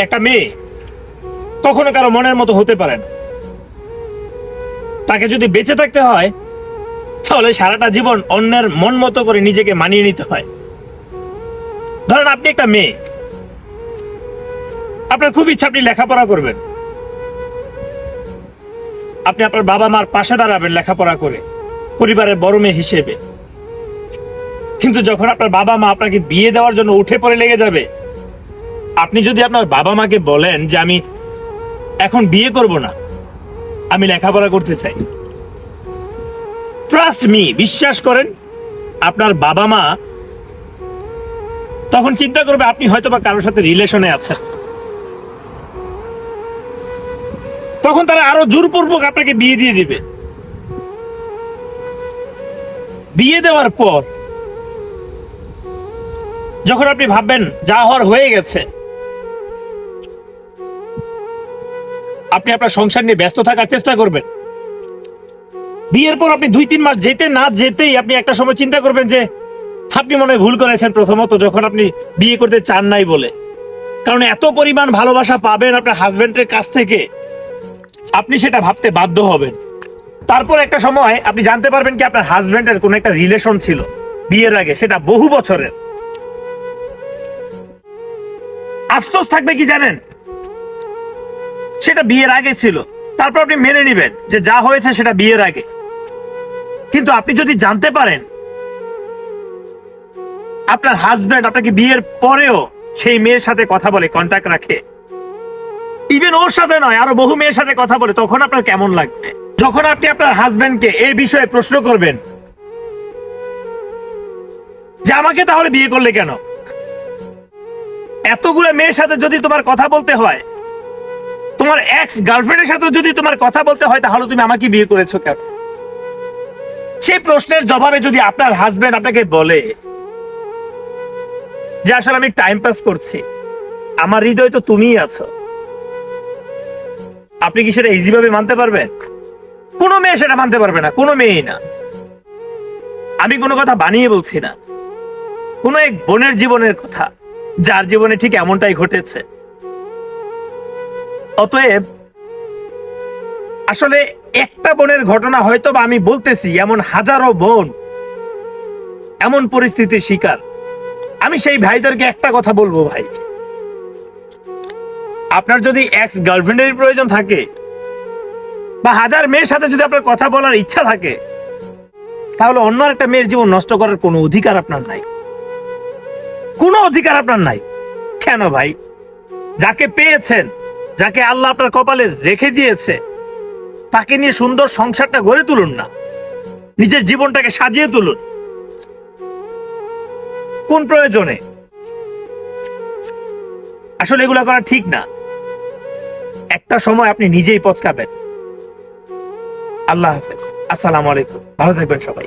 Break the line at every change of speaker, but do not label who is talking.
একটা মেয়ে কখনো কারও মনের মতো হতে পারে না। তাকে যদি বেঁচে থাকতে হয়, তাহলে সারাটা জীবন অন্যের মন মতো করে নিজেকে মানিয়ে নিতে হয়। ধরেন আপনি একটা মেয়ে। আপনার খুব ইচ্ছা আপনি লেখাপড়া করবেন। আপনি আপনার বাবা মার পাশে দাঁড়াবেন লেখাপড়া করে, পরিবারের বড় মেয়ে হিসেবে। কিন্তু যখন আপনার বাবা মা আপনাকে বিয়ে দেওয়ার জন্য উঠে পড়ে লেগে যাবে আপনি যদি আপনার বাবা মাকে বলেন যে আমি এখন বিয়ে করব না, আমি লেখাপড়া করতে চাই। ট্রাস্ট মি বিশ্বাস করেন, আপনার বাবা মা তখন চিন্তা করবে আপনি হয়তো বা কারোর সাথে রিলেশনে আছেন। তখন তারা আরও জোরপূর্বক আপনাকে বিয়ে দিয়ে দিবে। বিয়ে দেওয়ার পর যখন আপনি ভাববেন যা হওয়ার হয়ে গেছে আপনি আপনার সংসার নিয়ে ব্যস্ত থাকার চেষ্টা করবেন। বিয়ের পর আপনি দুই তিন মাস যেতে না যেতেই আপনি একটা সময় চিন্তা করবেন যে, আপনি মনে ভুল করেছেন প্রথমত, যখন আপনি বিয়ে করতে চান নাই বলে। কারণ এত পরিমাণ ভালোবাসা পাবেন আপনার হাজবেন্ডের কাছ থেকে, আপনি সেটা ভাবতে বাধ্য হবেন। তারপর একটা সময় আপনি জানতে পারবেন কি আপনার হাজবেন্ডের কোন একটা রিলেশন ছিল বিয়ের আগে, সেটা বহু বছরের। আফসোস থাকবে কি জানেন? সেটা বিয়ের আগে ছিল। তারপর আপনি মেনে নেবেন যে যা হয়েছে সেটা বিয়ের আগে। কিন্তু আপনি যদি জানতে পারেন, আপনার হাজবেন্ড আপনাকে বিয়ের পরেও সেই মেয়ের সাথে কথা বলে কন্ট্যাক্ট রাখে। ইভেন ওর সাথে নয়, আরও বহু মেয়ের সাথে কথা বলে, তখন আপনার কেমন লাগবে? যখন আপনি আপনার হাজবেন্ডকে এই বিষয়ে প্রশ্ন করবেন, যে আমাকে তাহলে বিয়ে করলে কেন? এতগুলো মেয়ের সাথে যদি তোমার কথা বলতে হয় তোমার এক্স গার্লফ্রেন্ডের সাথে যদি তোমার কথা বলতে হয়, তাহলে তুমি আমাকে বিয়ে করেছ কেন? সেই প্রশ্নের জবাবে যদি আপনার হাজবেন্ড আপনাকে বলে যে, আসলে আমি টাইম পাস করছি, আমার হৃদয় তো তুমিই আছো। আপনি কি সেটা ইজি ভাবে মানতে পারবেন? কোনো মেয়ে সেটা মানতে পারবে না, কোনো মেয়েই না। আমি কোনো কথা বানিয়ে বলছি না। কোনো এক বোনের জীবনের কথা, যার জীবনে ঠিক এমনটাই ঘটেছে। অতএব, আসলে একটা বোনের ঘটনা হয়তো বা আমি বলতেছি, এমন হাজারো বোন, এমন পরিস্থিতির শিকার। আমি সেই ভাইদেরকে একটা কথা বলব ভাই। আপনার যদি এক্স গার্লফ্রেন্ডের প্রয়োজন থাকে, বা হাজার মেয়ের সাথে যদি আপনার কথা বলার ইচ্ছা থাকে, তাহলে অন্য একটা মেয়ের জীবন নষ্ট করার কোনো অধিকার আপনার নাই। কোনো অধিকার আপনার নাই। কেন ভাই? যাকে পেয়েছেন যাকে আল্লাহ আপনার কপালে রেখে দিয়েছে, তাকে নিয়ে সুন্দর সংসারটা গড়ে তুলুন না। নিজের জীবনটাকে সাজিয়ে তুলুন। কোন প্রয়োজনে? আসলে এগুলা করা ঠিক না। একটা সময় আপনি নিজেই পচকাবেন। আল্লাহ হাফেজ। আসসালামু আলাইকুম। ভালো থাকবেন সবাই।